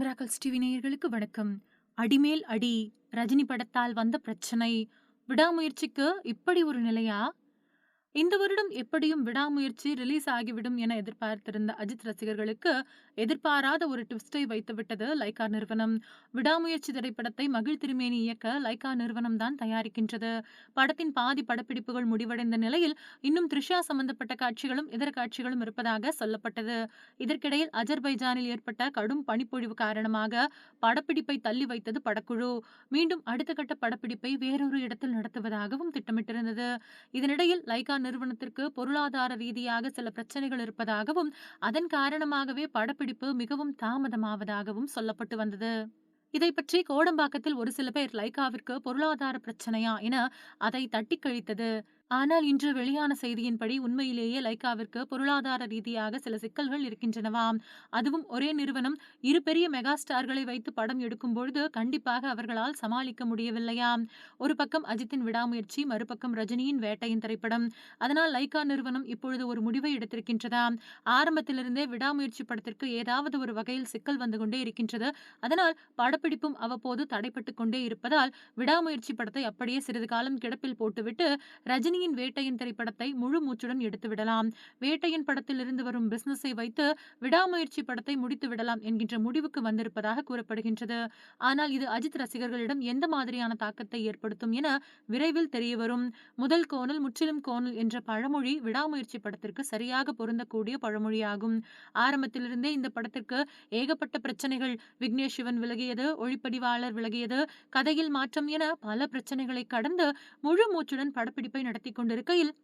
Miracles TV நேயர்களுக்கு வணக்கம். அடிமேல் அடி ரஜினி படத்தால் வந்த பிரச்சனை விடாமுயற்சிக்கு இப்படி ஒரு நிலையா? இந்த வருடம் எப்படியும் விடாமுயற்சி ரிலீஸ் ஆகிவிடும் என எதிர்பார்த்திருந்த அஜித் ரசிகர்களுக்கு எதிர்பாராத ஒரு ட்விஸ்டை வைத்துவிட்டது லைகா நிறுவனம். விடாமுயற்சி திரைப்படத்தை மகிழ் திருமேனி இயக்க லைகா நிறுவனம் தான் தயாரிக்கின்றது. படத்தின் பாதி படப்பிடிப்புகள் முடிவடைந்த நிலையில் இன்னும் த்ரிஷா சம்பந்தப்பட்ட காட்சிகளும் இதர காட்சிகளும் இருப்பதாக சொல்லப்பட்டது. இதற்கிடையில் அஜர்பைஜானில் ஏற்பட்ட கடும் பனிப்பொழிவு காரணமாக படப்பிடிப்பை தள்ளி வைத்தது படக்குழு. மீண்டும் அடுத்த கட்ட படப்பிடிப்பை வேறொரு இடத்தில் நடத்துவதாகவும் திட்டமிட்டிருந்தது. இதனிடையில் லைகா நிறுவனத்திற்கு பொருளாதார ரீதியாக சில பிரச்சனைகள் இருப்பதாகவும் அதன் காரணமாகவே படப்பிடிப்பு மிகவும் தாமதமாவதாகவும் சொல்லப்பட்டு வந்தது. இதை பற்றி கோடம்பாக்கத்தில் ஒரு சில பேர் லைகாவிற்கு பொருளாதார பிரச்சனையா என அதை தட்டி கழித்தது. ஆனால் இன்று வெளியான செய்தியின்படி உண்மையிலேயே லைகாவிற்கு பொருளாதார ரீதியாக சில சிக்கல்கள் இருக்கின்றனவாம் அதுவும் ஒரே நிறுவனம் இரு பெரிய மெகா ஸ்டார்களை வைத்து படம் எடுக்கும் பொழுது கண்டிப்பாக அவர்களால் சமாளிக்க முடியவில்லையாம் ஒரு பக்கம் அஜித்தின் விடாமுயற்சி மறுபக்கம் ரஜினியின் வேட்டையின் திரைப்படம். அதனால் லைகா நிறுவனம் இப்பொழுது ஒரு முடிவை எடுத்திருக்கின்றதாம் ஆரம்பத்திலிருந்தே விடாமுயற்சி படத்திற்கு ஏதாவது ஒரு வகையில் சிக்கல் வந்து கொண்டே இருக்கின்றது. அதனால் படப்பிடிப்பும் அவ்வப்போது தடைப்பட்டு கொண்டே இருப்பதால் விடாமுயற்சி படத்தை அப்படியே சிறிது காலம் கிடப்பில் போட்டுவிட்டு ரஜினி ரஜினியின் வேட்டையின் திரைப்படத்தை முழு மூச்சுடன் எடுத்துவிடலாம் வேட்டையின் படத்தில் இருந்து வரும் பிசினஸை வைத்து விடாமுயற்சி படத்தை முடித்து விடலாம் என்கின்ற முடிவுக்கு வந்திருப்பதாக கூறப்படுகின்றது. ஆனால் இது அஜித் ரசிகர்களிடம் எந்த மாதிரியான தாக்கத்தை ஏற்படுத்தும் என விரைவில் தெரியவரும். முதல் கோணல் முற்றிலும் கோணல் என்ற பழமொழி விடாமுயற்சி படத்திற்கு சரியாக பொருந்தக்கூடிய பழமொழியாகும். ஆரம்பத்திலிருந்தே இந்த படத்திற்கு ஏகப்பட்ட பிரச்சனைகள் விக்னேஷ் சிவன் விலகியது ஒளிப்பதிவாளர் விலகியது கதையில் மாற்றம் என பல பிரச்சனைகளை கடந்து முழு மூச்சுடன் படப்பிடிப்பை நடத்தி நடத்தி கொண்டிருக்கையில்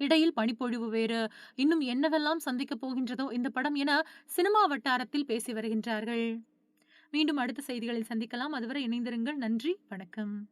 இடையில் பனிப்பொழிவு வேறு இன்னும் என்னவெல்லாம் சந்திக்கப் போகின்றதோ இந்த படம் என சினிமா வட்டாரத்தில் பேசி வருகின்றார்கள். மீண்டும் அடுத்த செய்திகளில் சந்திக்கலாம். அதுவரை இணைந்திருங்கள். நன்றி. வணக்கம்.